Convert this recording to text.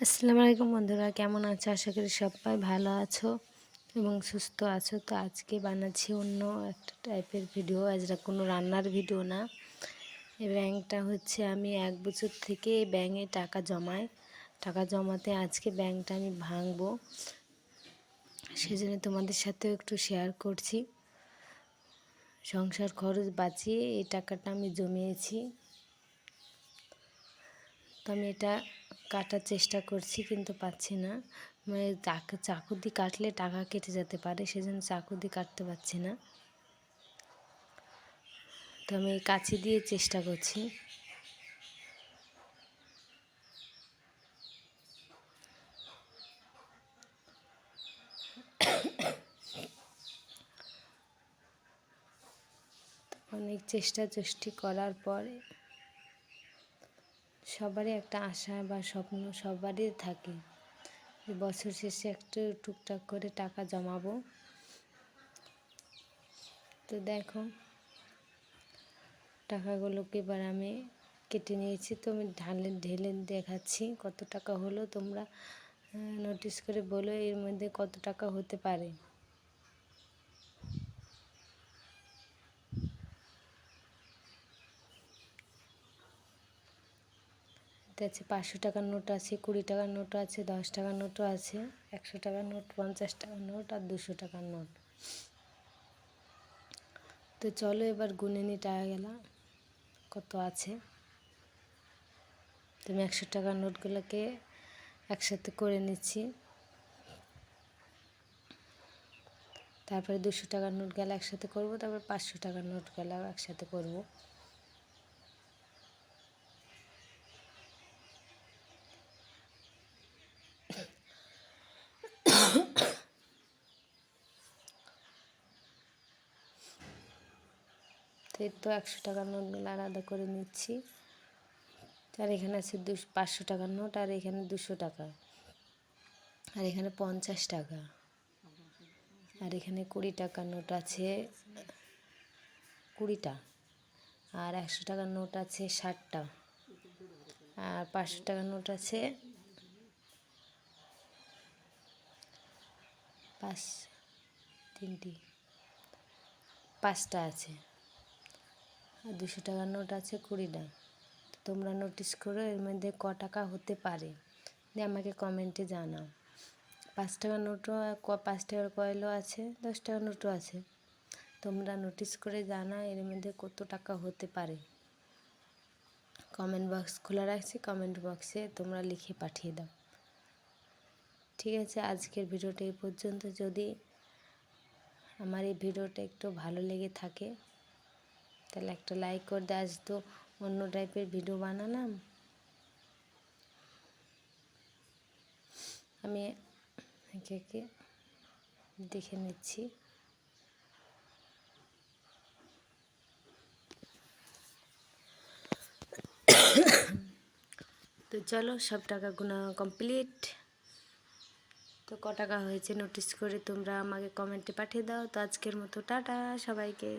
আসসালামু আলাইকুম বন্ধুরা, কেমন আছো? আশা করি সবাই ভালো আছো এবং সুস্থ আছো। তো আজকে বানাচ্ছি অন্য একটা টাইপের ভিডিও আজরা কোনো রান্নার ভিডিও না। এই ব্যাংকটা হচ্ছে আমি এক বছর থেকে এই ব্যাঙে টাকা জমাই। টাকা জমাতে আজকে ব্যাংকটা আমি ভাঙবো। সেজন্য তোমাদের সাথেও একটু শেয়ার করছি। সংসার খরচ বাঁচিয়ে এই টাকাটা আমি জমিয়েছি। তো আমি এটা কাটার চেষ্টা করছি কিন্তু পাচ্ছি না। মানে চাকু দিয়ে কাটলে টাকা কেটে যেতে পারে, সেজন্য চাকু দিয়ে কাটতে পারছি না। তো আমি কাছি দিয়ে চেষ্টা করছি। অনেক চেষ্টা চেষ্টি করার পরে সবারই একটা আশা বা স্বপ্ন সবারই থাকে। বছর শেষে একটু টুকটাক করে টাকা জমাবো। তো দেখো টাকাগুলোকে এবার আমি কেটে নিয়েছি। তো আমি ঢালে, ঢেলে দেখাচ্ছি কত টাকা হলো। তোমরা নোটিস করে বলো এর মধ্যে কত টাকা হতে পারে। আছে, পাঁচশো টাকার নোট আছে, কুড়ি টাকার নোট আছে, দশ টাকার নোটও আছে, একশো টাকার নোট, পঞ্চাশ টাকার নোট আর দুশো টাকার নোট। তো চলো এবার গুনে নি টাকা গেলাম কত আছে? তুমি একশো টাকার নোটগুলোকে একসাথে করে নিচ্ছি। তারপরে দুশো টাকার নোট গেলে একসাথে করব, তারপর পাঁচশো টাকার নোট গেলে একসাথে করব। তো এই তো একশো টাকার নোটগুলো আলাদা করে নিচ্ছি। আর এখানে আছে দুশো, পাঁচশো টাকার নোট, আর এখানে দুশো টাকা। আর এখানে পঞ্চাশ টাকা। আর এখানে কুড়ি টাকার নোট আছে, কুড়িটা। আর একশো টাকার নোট আছে ষাটটা। আর পাঁচশো টাকার নোট আছে পাঁচ, তিনটি, পাঁচটা আছে। আর দুশো টাকার নোট আছে কুড়িটা তোমরা নোটিস করো, এর মধ্যে ক টাকা হতে পারে। দিয়ে আমাকে কমেন্টে জানাও। পাঁচ টাকার নোটও পাঁচ টাকার কয়েলও আছে, দশ টাকার নোটও আছে। তোমরা নোটিস করে জানাও এর মধ্যে কত টাকা হতে পারে। কমেন্ট বক্স খোলা রাখছি, কমেন্ট বক্সে তোমরা লিখে পাঠিয়ে দাও। ঠিক আছে, আজকের ভিডিওটা এই পর্যন্ত। যদি আমার এই ভিডিওটা একটু ভালো লেগে থাকে, তাহলে একটা লাইক করে আজ তো অন্য টাইপের ভিডিও বানালাম। আমি একে একে দেখে নিচ্ছি। তো চলো, সব টাকা গুণা কমপ্লিট তো ক টাকা হয়েছে নোটিস করে তোমরা আমাকে কমেন্টে পাঠিয়ে দাও। তো আজকের মতো টাটা সবাইকে।